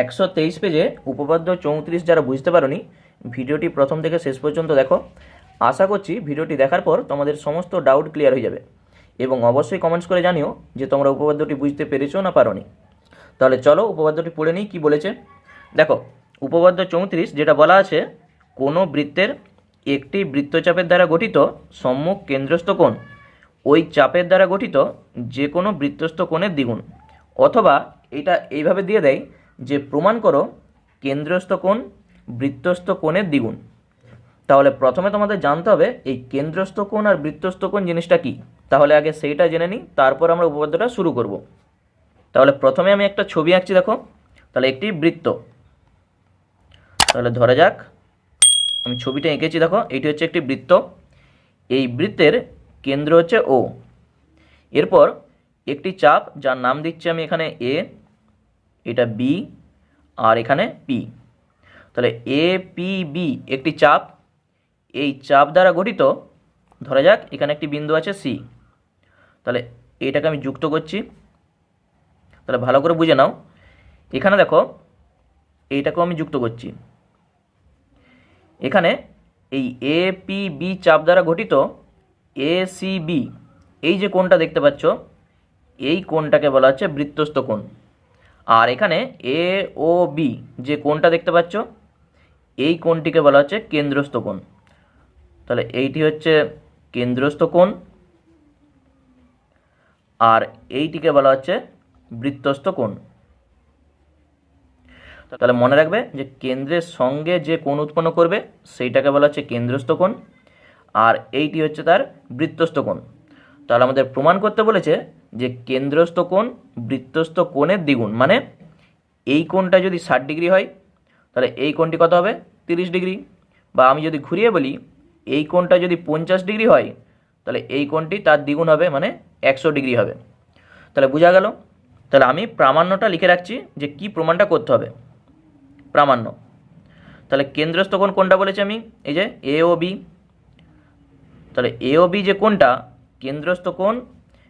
একশো তেইশ পেজে উপপাদ্য চৌত্রিশ যারা বুঝতে পারোনি, ভিডিওটি প্রথম থেকে শেষ পর্যন্ত দেখো। আশা করছি ভিডিওটি দেখার পর তোমাদের সমস্ত ডাউট ক্লিয়ার হয়ে যাবে। এবং অবশ্যই কমেন্টস করে জানিও যে তোমরা উপপাদ্যটি বুঝতে পেরেছ না পারোনি। তাহলে চলো উপপাদ্যটি পড়ে নিই, কী বলেছে? দেখো, উপপাদ্য চৌত্রিশ যেটা বলা আছে, কোনো বৃত্তের একটি বৃত্তচাপের দ্বারা গঠিত সম্মুখ কেন্দ্রস্থ কোণ, ওই চাপের দ্বারা গঠিত যে কোনো বৃত্তস্থ কোণের দ্বিগুণ। অথবা এটা এইভাবে দিয়ে দেয় যে প্রমাণ করো, কেন্দ্রস্থ কোণ, বৃত্তস্থ কোণের দ্বিগুণ। তাহলে প্রথমে তোমাদের জানতে হবে, এই কেন্দ্রস্থ কোণ আর বৃত্তস্থ কোণ জিনিসটা কি? তাহলে আগে সেইটা জেনে নিই, তারপর আমরা উপপাদ্যটা শুরু করব। তাহলে প্রথমে আমি একটা ছবি আঁকছি, দেখো। তাহলে একটি বৃত্ত। তাহলে ধরা যাক, আমি ছবিটা এঁকেছি, দেখো, এটি হচ্ছে একটি বৃত্ত। এই বৃত্তের কেন্দ্র হচ্ছে ও এরপর একটি চাপ, যার নাম দিচ্ছি আমি এখানে এ এটা বি আর এখানে পি তাহলে এ পি বি একটি চাপ, এই চাপ দ্বারা গঠিত, ধরা যাক এখানে একটি বিন্দু আছে সি তাহলে এটাকে আমি যুক্ত করছি। তাহলে ভালো করে বুঝে নাও। এখানে দেখো, এইটাকেও আমি যুক্ত করছি। এখানে এই এ পি বি চাপ দ্বারা গঠিত এ সি বি এই যে কোণটা দেখতে পাচ্ছ, এই কোণটাকে বলা হচ্ছে বৃত্তস্থ কোণ। আর এখানে এ ও বি যে কোণটা দেখতে পাচ্ছ, এই কোণটিকে বলা হচ্ছে কেন্দ্রস্থ কোণ। তাহলে এইটি হচ্ছে কেন্দ্রস্থ কোণ, আর এইটিকে বলা হচ্ছে বৃত্তস্থ কোণ। তাহলে মনে রাখবে যে কেন্দ্রের সঙ্গে যে কোণ উৎপন্ন করবে, সেইটাকে বলা হচ্ছে কেন্দ্রস্থ কোণ, আর এইটি হচ্ছে তার বৃত্তস্থ কোণ। তাহলে আমাদের প্রমাণ করতে বলেছে যে কেন্দ্রস্থ কোণ, বৃত্তস্থ কোণের দ্বিগুণ। মানে এই কোণটা যদি ষাট ডিগ্রি হয়, তাহলে এই কোণটি কত হবে? তিরিশ ডিগ্রি। বা আমি যদি ঘুরিয়ে বলি, এই কোণটা যদি পঞ্চাশ ডিগ্রি হয়, তাহলে এই কোণটি তার দ্বিগুণ হবে মানে একশো ডিগ্রি হবে। তাহলে বোঝা গেল? তাহলে আমি প্রামাণ্যটা লিখে রাখছি যে কি প্রমাণটা করতে হবে। প্রামাণ্য। তাহলে কেন্দ্রস্থ কোণ কোনটা বলেছি আমি, এই যে এ ও বি তাহলে এ ও বি যে কোনটা কেন্দ্রস্থ কোণ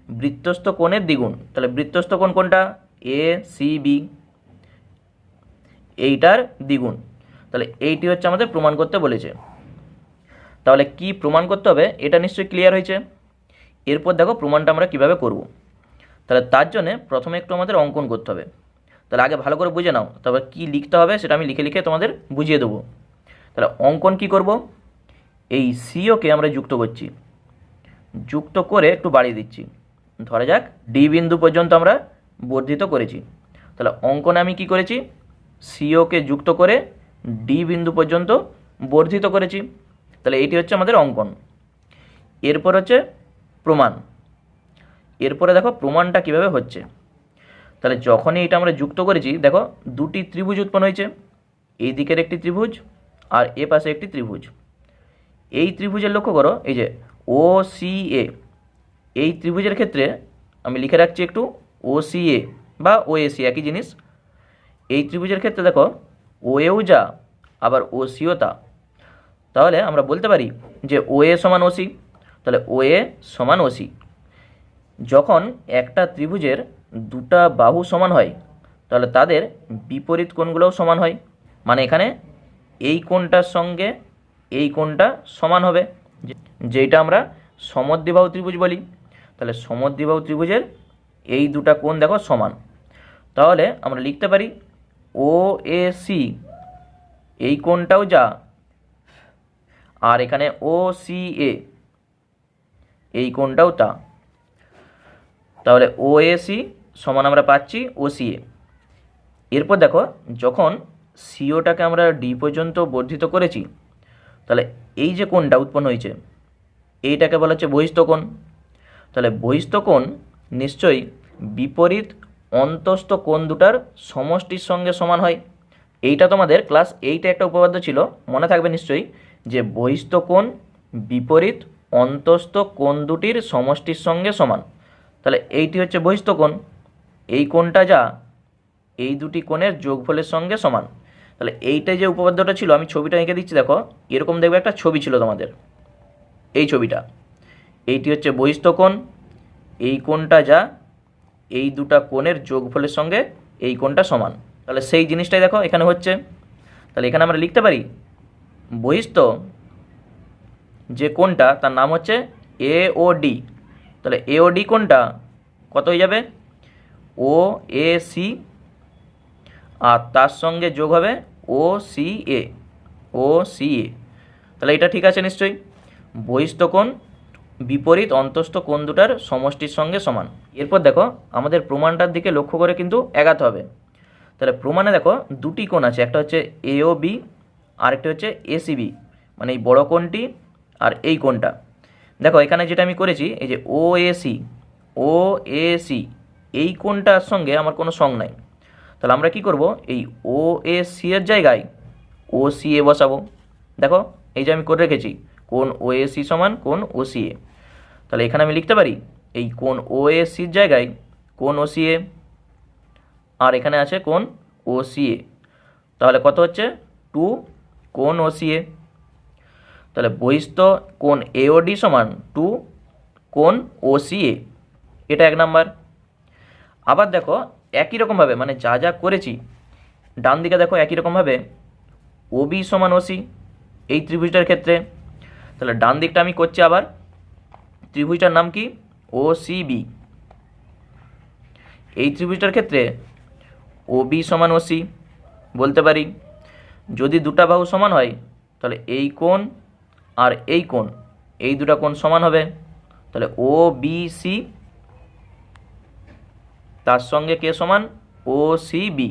বৃত্তস্থ কোণের দ্বিগুণ। তাহলে বৃত্তস্থ কোণ কোনটা? এ সি বি এইটার দ্বিগুণ। তাহলে এইটি হচ্ছে আমাদের প্রমাণ করতে বলেছে। তাহলে কি প্রমাণ করতে হবে? এটা নিশ্চয়ই ক্লিয়ার হয়েছে। এরপর দেখো প্রমাণটা আমরা কীভাবে করব। তাহলে তার জন্যে প্রথমে একটু আমাদের অঙ্কন করতে হবে। তাহলে আগে ভালো করে বুঝে নাও। তবে কি লিখতে হবে সেটা আমি লিখে লিখে তোমাদের বুঝিয়ে দেবো। তাহলে অঙ্কন কি করব? এই সিওকে আমরা যুক্ত করছি। যুক্ত করে একটু বাড়িয়ে দিচ্ছি। ধরা যাক, ডি বিন্দু পর্যন্ত আমরা বর্ধিত করেছি। তাহলে অঙ্কনে আমি কি করেছি? সিওকে যুক্ত করে ডি বিন্দু পর্যন্ত বর্ধিত করেছি। তাহলে এইটি হচ্ছে আমাদের অঙ্কন। এরপর হচ্ছে প্রমাণ। এরপরে দেখো প্রমাণটা কীভাবে হচ্ছে। তাহলে যখনই এটা আমরা যুক্ত করেছি, দেখো দুটি ত্রিভুজ উৎপন্ন হয়েছে। এই দিকের একটি ত্রিভুজ আর এ পাশে একটি ত্রিভুজ। এই ত্রিভুজের লক্ষ্য করো, এই যে ও সি এ এই ত্রিভুজের ক্ষেত্রে আমি লিখে রাখছি একটু ও সি বা ও এসি একই জিনিস। এই ত্রিভুজের ক্ষেত্রে দেখো ও এও যা, আবার ও সিও তা। তাহলে আমরা বলতে পারি যে ও এ সমান ওসি তাহলে ও এ সমান ওসি যখন একটা ত্রিভুজের দুটা বাহু সমান হয়, তাহলে তাদের বিপরীত কোণগুলোও সমান হয়। মানে এখানে এই কোণটার সঙ্গে এই কোণটা সমান হবে। যে- যেইটা আমরা সমদ্বিবাহু ত্রিভুজ বলি। তাহলে সমদ্বিবাহু ত্রিভুজের এই দুটা কোণ দেখো সমান। তাহলে আমরা লিখতে পারি ও, এ, সি, এই কোণটাও যা। আর এখানে ও, সি, এ, এই কোণটাও তা। তাহলে ও সি সমান আমরা পাচ্ছি ও, সি, এ। এরপর দেখো যখন সিওটাকে আমরা ডি পর্যন্ত বর্ধিত করেছি, তাহলে এই যে কোণটা উৎপন্ন হয়েছে, এইটাকে বলা হচ্ছে বহিস্থ কোণ। তাহলে বহিস্থ কোণ নিশ্চয়ই বিপরীত অন্তস্থ কোণ দুটার সমষ্টির সঙ্গে সমান হয়। এইটা তোমাদের ক্লাস এইটে একটা উপপাদ্য ছিল, মনে থাকবে নিশ্চয়ই, যে বহিস্থ কোণ বিপরীত অন্তস্থ কোণ দুটির সমষ্টির সঙ্গে সমান। তাহলে এইটি হচ্ছে বহিস্থ কোণ, এই কোণটা যা, এই দুটি কোণের যোগফলের সঙ্গে সমান। তাহলে এইটাই যে উপপাদ্যটা ছিল, আমি ছবিটা এঁকে দিচ্ছি, দেখো, এরকম দেখবে একটা ছবি ছিল তোমাদের, এই ছবিটা। এইটি হচ্ছে বহিস্থ কোণ। এই কোণটা যা, এই দুটা কোণের যোগফলের সঙ্গে এই কোণটা সমান। তাহলে সেই জিনিসটাই দেখো, এখানে হচ্ছে। তাহলে এখানে আমরা লিখতে পারি, বহিস্থ যে কোনটা তার নাম হচ্ছে এ ও ডি তাহলে এ ও ডি কোনটা কত হয়ে যাবে? ও এ সি আর তার সঙ্গে যোগ হবে ও C A O C A তাহলে এটা ঠিক আছে নিশ্চয়ই? বহিস্থ কোণ বিপরীত অন্তস্থ কোণ দুটার সমষ্টির সঙ্গে সমান। এরপর দেখো, আমাদের প্রমাণটার দিকে লক্ষ্য করে কিন্তু এগাতে হবে। তাহলে প্রমাণে দেখো, দুটি কোণ আছে, একটা হচ্ছে এও বি আরেকটা হচ্ছে এসিবি মানে এই বড় কোণটি আর এই কোণটা। দেখো, এখানে যেটা আমি করেছি, এই যে ও এসি ও এসি এই কোণটার সঙ্গে আমার কোনো সং নাই। তাহলে আমরা কি করব? এই ও এ সি এর জায়গায় ও সি এ বসাবো। দেখো, এই যে আমি করে রেখেছি কোন ও এ সি সমান কোন ও সি এ তাহলে এখানে আমি লিখতে পারি, এই কোন ও এ সির জায়গায় কোন ও সি এ আর এখানে আছে কোন ও সি এ তাহলে কত হচ্ছে? টু কোন ও সি এ তাহলে বহিস্থ কোন এওডি সমান টু কোন ও সি এ এটা এক নাম্বার। আবার দেখো, একই রকমভাবে মানে যা যা করেছি ডান দিকে দেখো একই রকমভাবে ওবি সমান ওসি এই ত্রিভুজটার ক্ষেত্রে তাহলে ডান দিকটা আমি করছি আবার। ত্রিভুজটার নাম কি? ও সিবি এই ত্রিভুজটার ক্ষেত্রে ও বি সমান ও সি বলতে পারি। যদি দুটা বাহু সমান হয়, তাহলে এই কোণ আর এই কোণ, এই দুটা কোণ সমান হবে। তাহলে ও বি সি তার সঙ্গে কে সমান? ও সি বি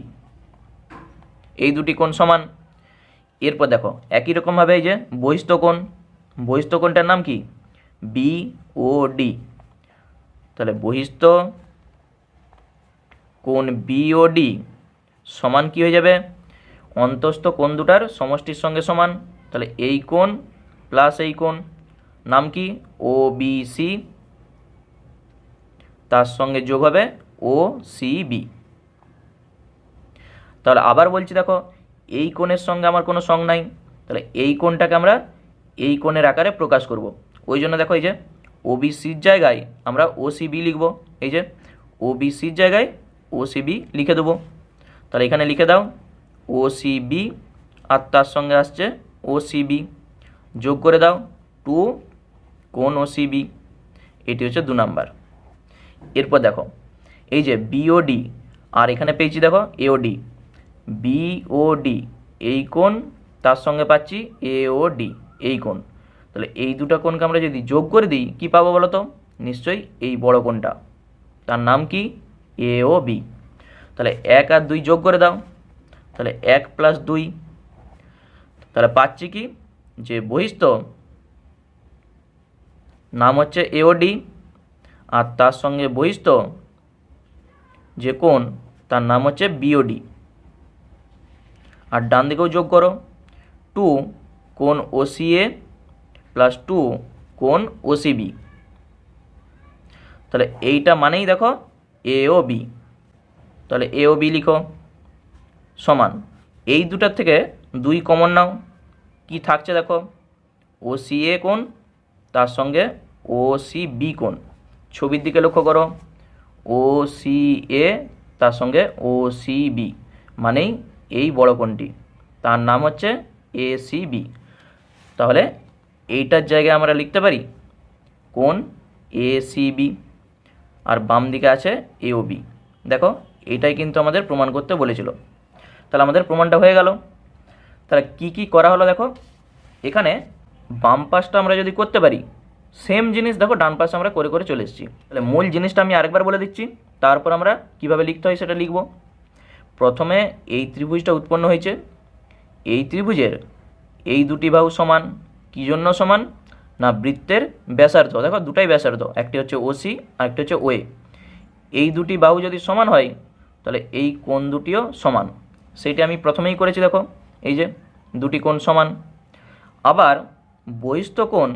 এই দুটি কোণ সমান। এরপর দেখো, একই রকমভাবে এই যে বহিষ্ঠ কোণ বহিস্থ কোনটার নাম কি? বি ও ডি তাহলে বহিস্থ কোন বি ও ডি সমান কি হয়ে যাবে? অন্তস্থ কোন দুটার সমষ্টির সঙ্গে সমান। তাহলে এই কোণ প্লাস এই কোণ। নাম কি? ও বি সি তার সঙ্গে যোগ হবে ও সি বি তাহলে আবার বলছি দেখো, এই কোণের সঙ্গে আমার কোনো সং নাই। তাহলে এই কোণটাকে আমরা এই কোণের আকারে প্রকাশ করব। ওই জন্য দেখো এই যে ওবিসির জায়গায় আমরা ওসিবি লিখব। এই যে ওবিসির জায়গায় ওসিবি লিখে দেবো। তাহলে এখানে লিখে দাও ওসিবি আর তার সঙ্গে আসছে ওসিবি যোগ করে দাও টু কোন ওসিবি এটি হচ্ছে দু নাম্বার। এরপর দেখো, এই যে বিওডি আর এখানে পেয়েছি দেখো এওডি বিওডি এই কোণ তার সঙ্গে পাচ্ছি এওডি এই কোণ। তাহলে এই দুটো কোণকে আমরা যদি যোগ করে দিই, কী পাবো বলো তো? নিশ্চয়ই এই বড় কোণটা। তার নাম কি? এ ও বি তাহলে এক আর দুই যোগ করে দাও। তাহলে এক প্লাস দুই। তাহলে পাচ্ছি কি? যে বহিস্থ নাম হচ্ছে এওডি আর তার সঙ্গে বহিস্থ যে কোণ, তার নাম হচ্ছে বিওডি আর ডান দিকেও যোগ করো। টু কোণ ওসিএ প্লাস টু কোণ ওসিবি তাহলে এইটা মানেই দেখো এ ও বি তাহলে এ ও বি লিখো। সমান। এই দুটার থেকে দুই কমন নাও। কি থাকছে দেখো? ও সি এ কোণ, তার সঙ্গে ও সি বি কোণ। ছবির দিকে লক্ষ্য করো। ও সি এ তার সঙ্গে ও সি বি মানেই এই বড় কোণটি। তার নাম হচ্ছে এ সি বি তাহলে এইটার জায়গায় আমরা লিখতে পারি কোন এ আর বাম দিকে আছে এ বি দেখো, এটাই কিন্তু আমাদের প্রমাণ করতে বলেছিল। তাহলে আমাদের প্রমাণটা হয়ে গেল। তাহলে কি কি করা হলো দেখো? এখানে বাম পাশটা আমরা যদি করতে পারি সেম জিনিস দেখো, ডান পাশে আমরা করে করে চলে এসেছি। তাহলে মূল জিনিসটা আমি আরেকবার বলে দিচ্ছি। তারপর আমরা কীভাবে লিখতে হয় সেটা লিখব। প্রথমে এই ত্রিভুজটা উৎপন্ন হয়েছে। এই ত্রিভুজের এই দুটি বাহু সমান কী জন্য সমান? না, বৃত্তের ব্যাসার্ধ। দেখো, দুটাই ব্যাসার্ধ। একটি হচ্ছে ওসি আর একটি হচ্ছে ওয়ে এই দুটি বাহু যদি সমান হয়, তাহলে এই কোণ দুটিও সমান। সেইটা আমি প্রথমেই করেছি, দেখো। এই যে, দুটি কোণ সমান। আবার বহিস্থ কোণ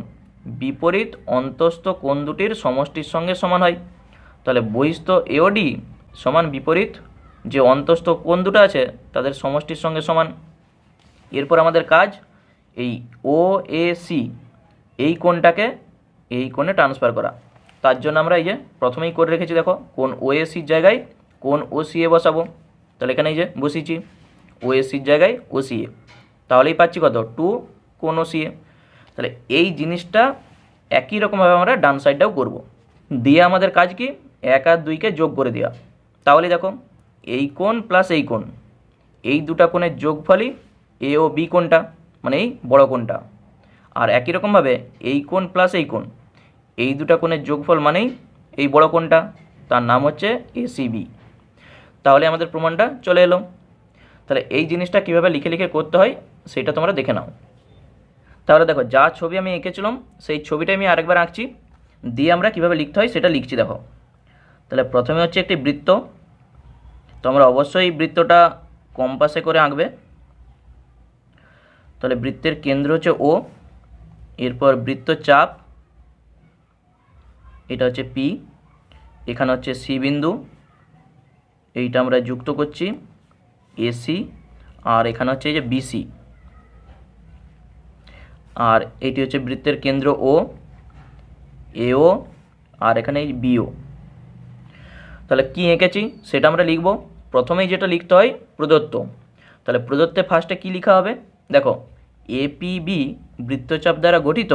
বিপরীত অন্তস্থ কোণ দুটির সমষ্টির সঙ্গে সমান হয়। তাহলে বহিস্থ এওডি সমান বিপরীত যে অন্তস্থ কোণ দুটো আছে, তাদের সমষ্টির সঙ্গে সমান। এরপর আমাদের কাজ এই ও এ সি এই কোণটাকে এই কোণে ট্রান্সফার করা। তার জন্য আমরা এই যে প্রথমেই করে রেখেছি, দেখো কোন ও এ সির জায়গায় কোন ও সি এ বসাবো। তাহলে এখানে এই যে বসিয়েছি ও এসির জায়গায় ও সি এ তাহলেই পাচ্ছি কত? টু কোন ও সি এ তাহলে এই জিনিসটা একই রকমভাবে আমরা ডান সাইডটাও করব। দিয়ে আমাদের কাজ কি? এক আর দুইকে যোগ করে দেওয়া তাহলে দেখো, এই কোণ প্লাস এই কোণ, এই দুটা কোণের যোগফলই এ ও বি কোণটা। মানে এই বড় কোণটা। আর একই রকমভাবে এই কোণ প্লাস এই কোণ, এই দুটা কোণের যোগফল মানেই এই বড় কোণটা, তার নাম হচ্ছে এসিবি তাহলে আমাদের প্রমাণটা চলে এলো। তাহলে এই জিনিসটা কীভাবে লিখে লিখে করতে হয়, সেটা তোমরা দেখে নাও। তাহলে দেখো, যা ছবি আমি এঁকেছিলাম, সেই ছবিটা আমি আরেকবার আঁকছি, দিয়ে আমরা কীভাবে লিখতে হয়, সেটা লিখছি দেখো। তাহলে প্রথমে হচ্ছে একটি বৃত্ত। তোমরা অবশ্যই বৃত্তটা কম্পাসে করে আঁকবে। তাহলে বৃত্তের কেন্দ্র হচ্ছে ও এরপর বৃত্তচাপ এটা হচ্ছে পি এখানে হচ্ছে সি বিন্দু, এইটা আমরা যুক্ত করছি এসি আর এখানে হচ্ছে এই যে বিসি আর এটি হচ্ছে বৃত্তের কেন্দ্র ও এও আর এখানে এই বিও তাহলে কি এঁকেছি? সেটা আমরা লিখব। প্রথমেই যেটা লিখতে হয় প্রদত্ত। তাহলে প্রদত্তে ফার্স্টে কি লেখা হবে? দেখো এপিবি বৃত্তচাপ দ্বারা গঠিত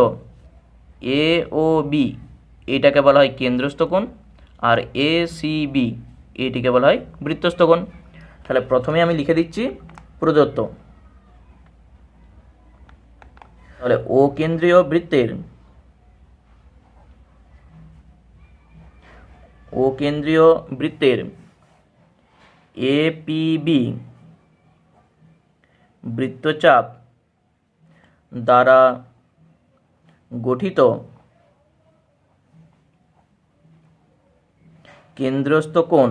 এ ও বি এটাকে বলা হয় কেন্দ্রস্থ কোণ, আর এ সি এটিকে বলা হয় বৃত্তস্থ কোণ। তাহলে প্রথমে আমি লিখে দিচ্ছি প্রদত্ত। তাহলে ও কেন্দ্রীয় বৃত্তের ও কেন্দ্রীয় বৃত্তের এপিবি বৃত্তচাপ দ্বারা গঠিত কেন্দ্রস্থ কোণ।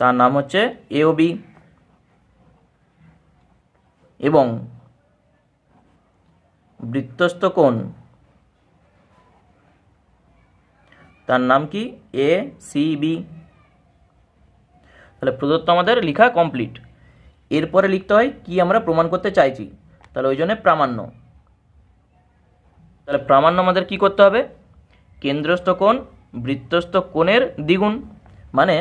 তার নাম হচ্ছে এওবি এবং বৃত্তস্থ কোণ। তার নাম কি? এ সি বি তাহলে প্রদত্ত আমাদের লেখা কমপ্লিট এরপরে লিখতে হয় কি আমরা প্রমাণ করতে চাইছি। তাহলে ওই জন্য প্রামাণ্য। তাহলে প্রামাণ্য আমাদের কি করতে হবে? কেন্দ্রস্থ কোণ, বৃত্তস্থ কোণের দ্বিগুণ। মানে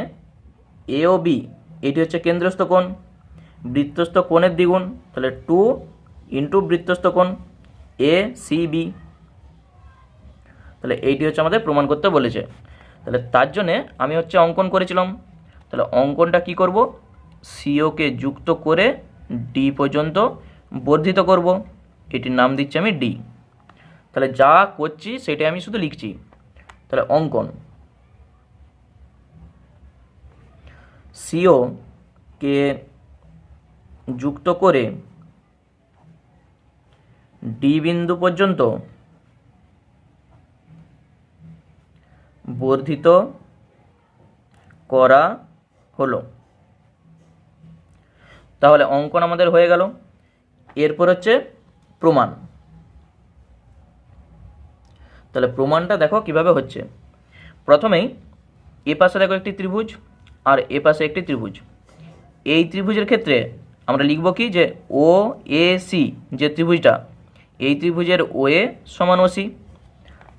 এ ও বি এটি হচ্ছে কেন্দ্রস্থ কোণ। বৃত্তস্থ কোণের দ্বিগুণ, তাহলে টু ইন্টু বৃত্তস্থ কোণ এ সি বি তাহলে এইটি হচ্ছে আমাদের প্রমাণ করতে বলেছে। তাহলে তার জন্যে আমি হচ্ছে অঙ্কন করেছিলাম। তাহলে অঙ্কনটা কি করব? সিওকে যুক্ত করে ডি পর্যন্ত বর্ধিত করব। এটির নাম দিচ্ছি আমি ডি তাহলে যা করছি সেটাই আমি শুধু লিখছি। তাহলে অঙ্কন। সিও কে যুক্ত করে ডি বিন্দু পর্যন্ত বর্ধিত করা হলো। তাহলে অঙ্কন আমাদের হয়ে গেল। এরপর হচ্ছে প্রমাণ। তাহলে প্রমাণটা দেখো কীভাবে হচ্ছে। প্রথমেই এ পাশে দেখো একটি ত্রিভুজ আর এ পাশে একটি ত্রিভুজ। এই ত্রিভুজের ক্ষেত্রে আমরা লিখব কি যে ও, এ, সি যে ত্রিভুজটা, এই ত্রিভুজের ও, এ সমান ও, সি।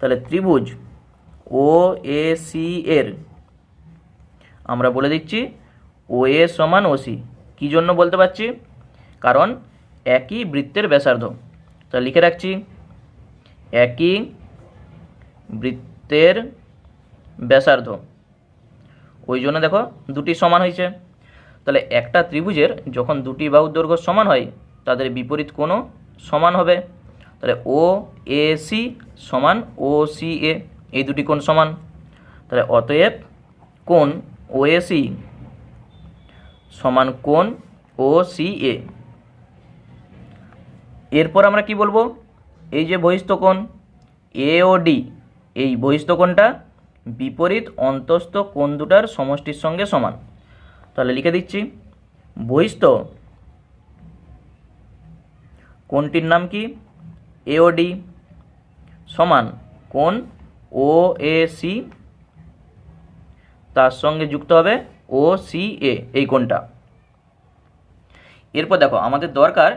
তাহলে ত্রিভুজ ও, এ, সি এর আমরা বলে দিচ্ছি ও এ সমান ও সি। কী জন্য বলতে পারছি? কারণ একই বৃত্তের ব্যাসার্ধ। তা লিখে রাখছি, একই বৃত্তের ব্যাসার্ধ। ওই জন্য দেখো দুটি সমান হয়েছে। তাহলে একটা ত্রিভুজের যখন দুটি বাহুর দৈর্ঘ্য সমান হয়, তাদের বিপরীত কোনো সমান হবে। তাহলে ও, এ, সি সমান ও সি, এ। এই দুটি কোণ সমান। তাহলে অতএব কোণ ও এ সি সমান কোণ ও সি এ। এরপর আমরা কি বলব? এই যে বহিস্থ কোণ, এ ও ডি, এই বহিস্থ কোণটা বিপরীত অন্তস্থ কোণ দুটার সমষ্টির সঙ্গে সমান। তাহলে লিখে দিচ্ছি, বহিস্থ কোণটির নাম কি? এওডি সমান কোণ ও এ সি তার সঙ্গে যুক্ত হবে ও, সি, এ, এই কোণটা। এরপর দেখো, আমাদের দরকার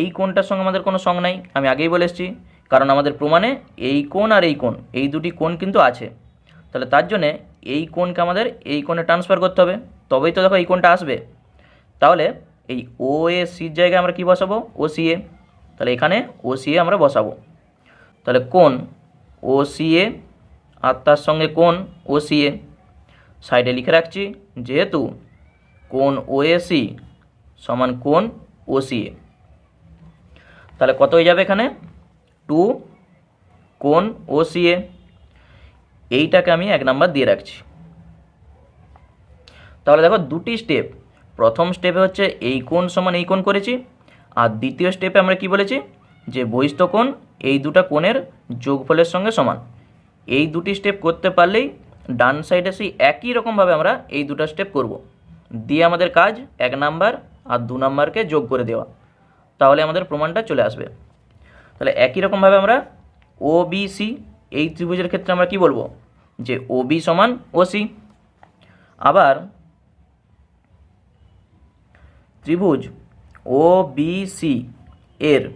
এই কোণটার সঙ্গে আমাদের কোনো সঙ্গ নাই। আমি আগেই বলে এসেছি, কারণ আমাদের প্রমাণে এই কোণ আর এই কোণ, এই দুটি কোণ কিন্তু আছে। তাহলে তার জন্যে এই কোণকে আমাদের এই কোণে ট্রান্সফার করতে হবে। তবেই তো দেখো এই কোণটা আসবে। তাহলে এই ও, এ সির জায়গায় আমরা কি বসাবো? O, C, A. তাহলে এখানে ও, সি, এ আমরা বসাবো। তাহলে কোণ ও, সি, এ, আর তার সঙ্গে কোণ ও, সি, এ। সাইডে লিখে রাখছি, যেহেতু কোন ও এ সমান কোন ও সি এ তাহলে কত হয়ে যাবে এখানে? টু কোন ও সি এ এইটাকে আমি এক নাম্বার দিয়ে রাখছি। তাহলে দেখো দুটি স্টেপ প্রথম স্টেপে হচ্ছে এই কোণ সমান এই কোণ করেছি, আর দ্বিতীয় স্টেপে আমরা কি বলেছি? যে বহিস্থ কোণ এই দুটো কোণের যোগফলের সঙ্গে সমান। এই দুটি স্টেপ করতে পারলেই ডান সাইডে সেই একই রকমভাবে আমরা এই দুটো স্টেপ করব। দিয়ে আমাদের কাজ এক নাম্বার আর দু নাম্বারকে যোগ করে দেওয়া। তাহলে আমাদের প্রমাণটা চলে আসবে। তাহলে একই রকমভাবে আমরা ও সি এই ত্রিভুজের ক্ষেত্রে আমরা কি বলব? যে ও বি সমান ও সি আবার ত্রিভুজ ও বি সি এর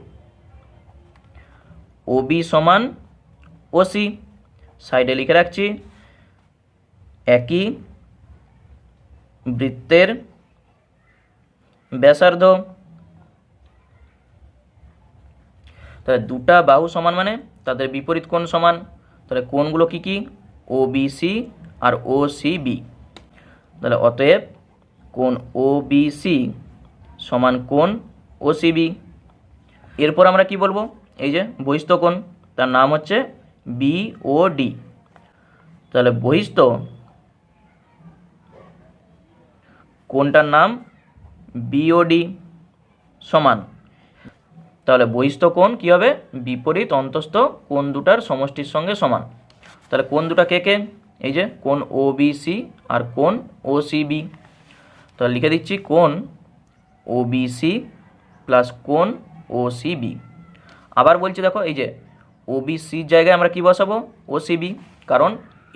ও বি সমান ও সি সাইডে লিখে রাখছি একই বৃত্তের ব্যাসার্ধ। তাহলে দুটা বাহু সমান মানে তাদের বিপরীত কোণ সমান। তাহলে কোণগুলো কি কি? ও বি সি আর ও তাহলে অতএব কোণ ও বি সি সমান কোণ ও এরপর আমরা কি বলব? এই যে বহিস্থ কোণ, তার নাম হচ্ছে বি ও ডি তাহলে বহিস্থ কোণটার নাম? বিওডি সমান। তাহলে বহিস্থ কোণ কী হবে? বিপরীত অন্তস্থ কোণ দুটার সমষ্টির সঙ্গে সমান। তাহলে কোন দুটা কে কে? এই যে কোন ও বি সি আর কোন ও সি বি তাহলে লিখে দিচ্ছি কোন ও বি সি প্লাস কোন ও সি বি আবার বলছি দেখো, এই যে ও বি সির জায়গায় আমরা কি বসাবো? ও সি বি কারণ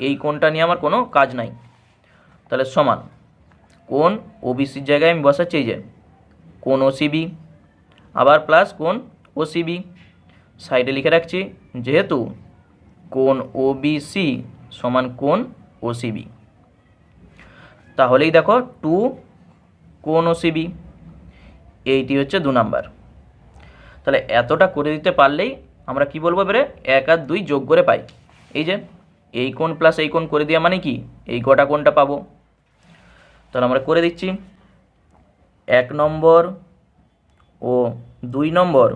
এই কোণটা নিয়ে আমার কোনো কাজ নাই। তাহলে সমান। কোণ ও বি সির জায়গায় আমি বসাচ্ছি, এই যে কোণ ও সি বি আবার প্লাস কোণ ও সি বি সাইডে লিখে রাখছি, যেহেতু কোণ ও বি সি সমান কোণ ও সি বি তাহলেই দেখো টু কোণ ও সি বি এইটি হচ্ছে দু নাম্বার। তাহলে এতটা করে দিতে পারলেই আমরা কি বলব এবারে? এক আর দুই যোগ করে পাই। এই যে এই কোণ প্লাস এই কোণ করে দেওয়া মানে কি? এই কটা কোণটা পাবো। তাহলে আমরা করে দিচ্ছি। এক নম্বর ও দুই নম্বর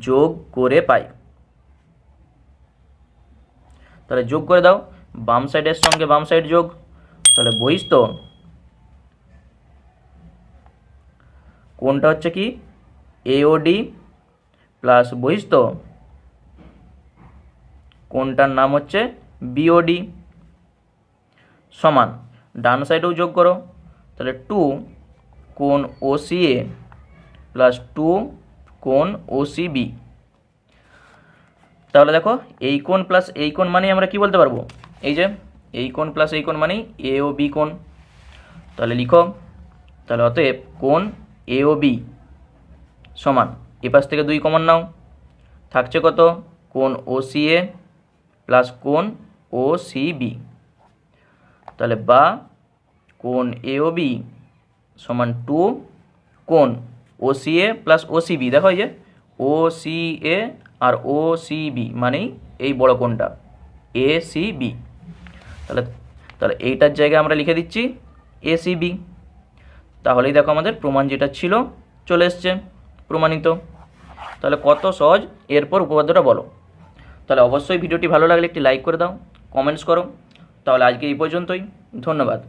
যোগ করে পাই। তাহলে যোগ করে দাও। বাম সাইডের সঙ্গে বাম সাইড যোগ। তাহলে বহিস্থ। কোনটা হচ্ছে কি? এওডি প্লাস বহিস্থ। কোনটার নাম হচ্ছে বিওডি সমান। ডান সাইডেও যোগ করো। তাহলে টু কোণ O C A plus two কোণ ও সি বি তাহলে দেখো, এই কোণ প্লাস এই কোণ মানেই আমরা কি বলতে পারব? এই যে, এই কোণ প্লাস এই কোণ মানেই এ ও বি কোণ। তাহলে লিখো, তাহলে অতএব কোণ এ ও বি সমান। এ পাশ থেকে দুই কমন নাও। থাকছে কত? কোণ ও সি এ প্লাস কোণ ও সি বি তাহলে বা কোন এ ও বি সমান টু কোন O C A plus O C B দেখো এই যে ও সি এ আর ও সি বি মানেই এই বড় কোনটা এ সি বি তাহলে তাহলে এইটার জায়গায় আমরা লিখে দিচ্ছি এ সি বি তাহলেই দেখো আমাদের প্রমাণ যেটা ছিল, চলে এসছে প্রমাণিত। তাহলে কত সহজ, এরপর উপপাদ্যটা বলো। তাহলে অবশ্যই ভিডিওটি ভালো লাগলে একটি লাইক করে দাও কমেন্টস করো। তাহলে আজকে এই পর্যন্তই। ধন্যবাদ।